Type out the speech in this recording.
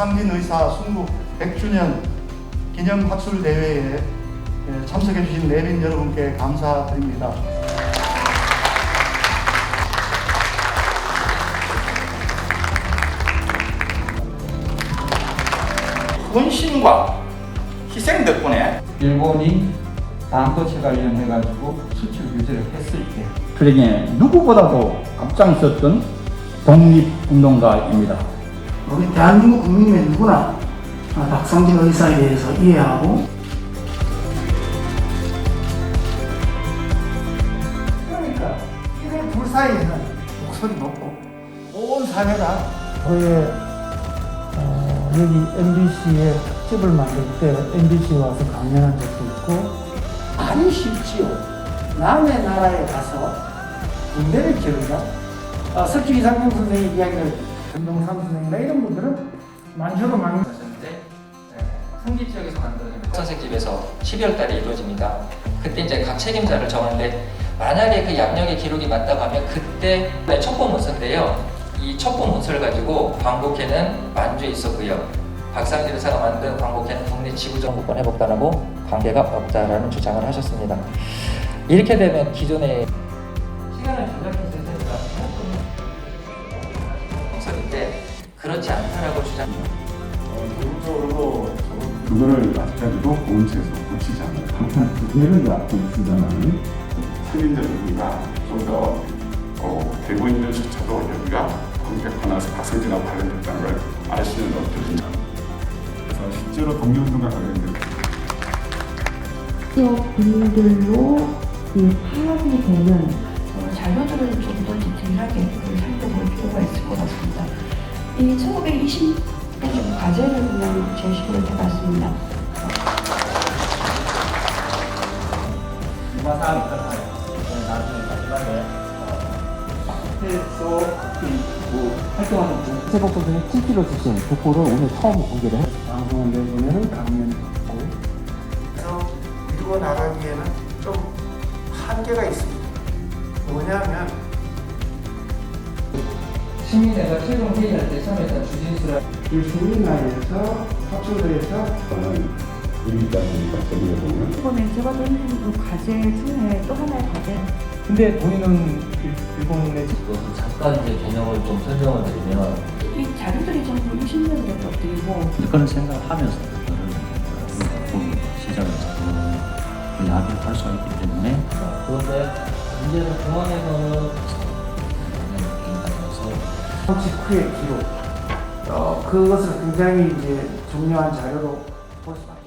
박상진 의사 순국 100주년 기념 학술 대회에 예, 참석해 주신 내빈 여러분께 감사드립니다. 헌신과 희생 덕분에 일본이 반도체 관련해 가지고 수출 규제를 했을 때 그에게 누구보다도 앞장섰던 독립운동가입니다. 우리 대한민국 국민의 누구나 아, 박상진 의사에 대해서 이해하고 그러니까 이들 둘 사이에는 목소리 높고 온 사회가 저의 어, 여기 MBC에 특집을 만들 때 MBC 와서 강연한 적도 있고 많이 쉽지요. 남의 나라에 가서 군대를 기르자. 아, 석기 이상명 선생의 이야기를 전동삼 선생이나 이런 분들은 만주로 많이 하셨는데 성기 지역에서 만들어진 선생집에서 12월 달에 이루어집니다. 그때 이제 각 책임자를 정하는데 만약에 그 양력의 기록이 맞다고 하면 그때 첩보 문서인데요. 이 첩보 문서를 가지고 광복회는 만주에 있었고요. 박상진 의사가 만든 광복회는 국내 지구정부권 회복단하고 관계가 없다라는 주장을 하셨습니다. 이렇게 되면 기존의 그렇지 않다라고 주장합니다. 그거를 아직까지도 보험체에서 고치지 않아요. 항상 그대를 갖고 있으다는 살인자 여기가 좀더 어, 되고 있는 조차도 여기가 광택하나서 박성진하고 관련됐다는 걸 아시는 분들이 그래서 실제로 독립운동과 관련된 지역분들로 그 파악이 되는 어, 자료들을 좀 더 디테일하게 그 살펴볼 필요가 같습니다. 이 1920년 과제를 그냥 제시를 해봤습니다. 유마사항 있잖아요. 나중에 마지막에 그 활동하는 중 세복 선생이 TV로 주신 독보를 오늘 처음 공개를 했 방송을 내보내는 강연이 있고 그래서 밀고 나가기에는 좀 한계가 있습니다. 뭐냐면 시민회가 최종 회의할 때 참여했던 주진수라 이 우리까지 저기를 보면 이번에 제가 드린 과제 중에 또 하나의 과제. 근데 본인은 일본의 잠깐 이제 개념을 좀 설명을 드리면 이 자료들이 전부 20년 된 것들이고. 그런 생각을 하면서 그거를 보기 시작을 그 야기를 할 수가 있기 때문에. 그런데 문제는 공항에서는 직후의 기록 어, 그것을 굉장히 이제 중요한 자료로 볼수 있습니다.